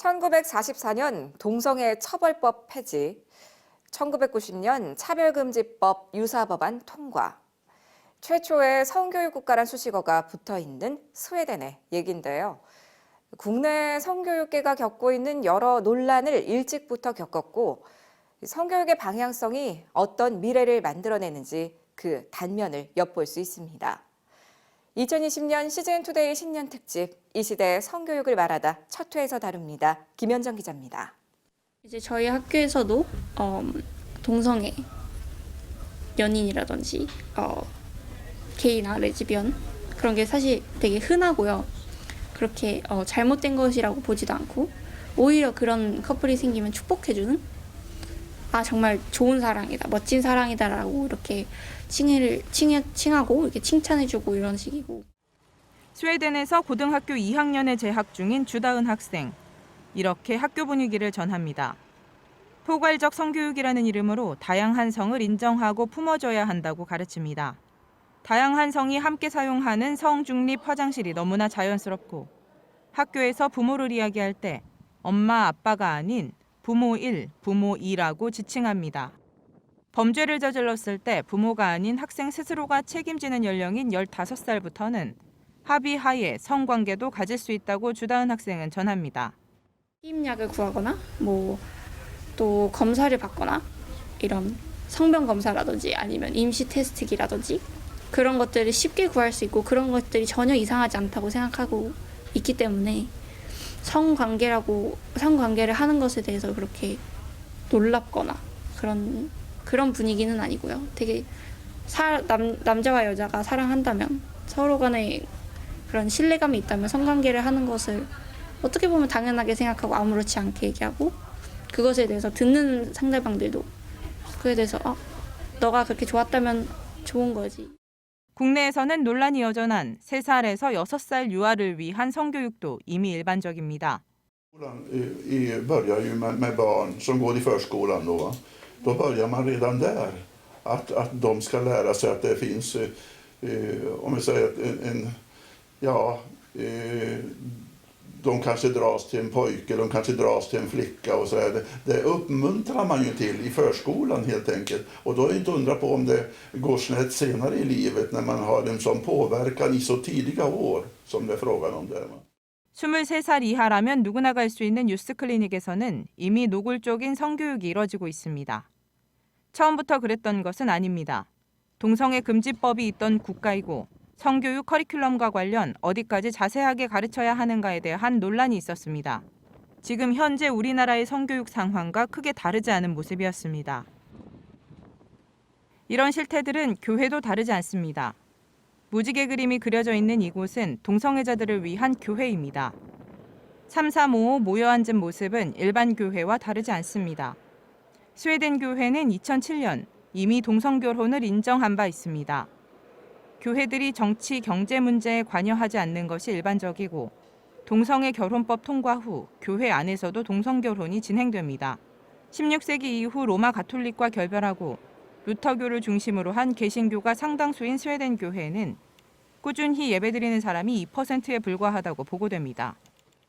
1944년 동성애 처벌법 폐지, 1990년 차별금지법 유사법안 통과, 최초의 성교육 국가란 수식어가 붙어 있는 스웨덴의 얘긴데요. 국내 성교육계가 겪고 있는 여러 논란을 일찍부터 겪었고 성교육의 방향성이 어떤 미래를 만들어내는지 그 단면을 엿볼 수 있습니다. 2020년 시즌투데이 신년 특집 이 시대의 성교육을 말하다 첫 회에서 다룹니다. 김현정 기자입니다. 이제 저희 학교에서도 어, 동성애 연인이라든지 어, 게이나 레즈비언 그런 게 사실 되게 흔하고요. 그렇게 어, 잘못된 것이라고 보지도 않고 오히려 그런 커플이 생기면 축복해주는 아 정말 좋은 사랑이다, 멋진 사랑이다라고 이렇게 칭해를 칭해, 칭하고 이렇게 칭찬해주고 이런 식이고 스웨덴에서 고등학교 2학년에 재학 중인 주다은 학생. 이렇게 학교 분위기를 전합니다. 포괄적 성교육이라는 이름으로 다양한 성을 인정하고 품어줘야 한다고 가르칩니다. 다양한 성이 함께 사용하는 성 중립 화장실이 너무나 자연스럽고 학교에서 부모를 이야기할 때 엄마 아빠가 아닌 부모 1, 부모 2라고 지칭합니다. 범죄를 저질렀을 때 부모가 아닌 학생 스스로가 책임지는 연령인 15살부터는 합의 하에 성관계도 가질 수 있다고 주다은 학생은 전합니다. 피임약을 구하거나 뭐 또 검사를 받거나 이런 성병 검사라든지 아니면 임시 테스트기라든지 그런 것들을 쉽게 구할 수 있고 그런 것들이 전혀 이상하지 않다고 생각하고 있기 때문에 성관계라고 성관계를 하는 것에 대해서 그렇게 놀랍거나 그런 그런 분위기는 아니고요. 되게 사, 남, 남자와 여자가 사랑한다면 서로 간에 그런 신뢰감이 있다면 성관계를 하는 것을 어떻게 보면 당연하게 생각하고 아무렇지 않게 얘기하고 그것에 대해서 듣는 상대방들도 그에 대해서 어, 너가 그렇게 좋았다면 좋은 거지. 국내에서는 논란이 여전한 3살에서 6살 유아를 위한 성교육도 이미 일반적입니다. Eh, eh, eh, de kanske dras till en pojke, de kanske dras till en flicka och så där. Det, det uppmuntrar man ju till i förskolan helt enkelt. Och då är det inte undra på om det går snett senare i livet när man har en sån påverkan i så tidiga år som det är frågan om där. va? 23살 이하라면 누구나 갈 수 있는 유스 클리닉에서는 이미 노골적인 성교육이 이뤄지고 있습니다. 처음부터 그랬던 것은 아닙니다. 동성애 금지법이 있던 국가이고 성교육 커리큘럼과 관련 어디까지 자세하게 가르쳐야 하는가에 대한 논란이 있었습니다. 지금 현재 우리나라의 성교육 상황과 크게 다르지 않은 모습이었습니다. 이런 실태들은 교회도 다르지 않습니다. 무지개 그림이 그려져 있는 이곳은 동성애자들을 위한 교회입니다. 3355 모여 앉은 모습은 일반 교회와 다르지 않습니다. 스웨덴 교회는 2007년 이미 동성결혼을 인정한 바 있습니다. 교회들이 정치, 경제 문제에 관여하지 않는 것이 일반적이고 동성애 결혼법 통과 후 교회 안에서도 동성 결혼이 진행됩니다. 16세기 이후 로마 가톨릭과 결별하고 루터교를 중심으로 한 개신교가 상당수인 스웨덴 교회는 꾸준히 예배드리는 사람이 2%에 불과하다고 보고됩니다.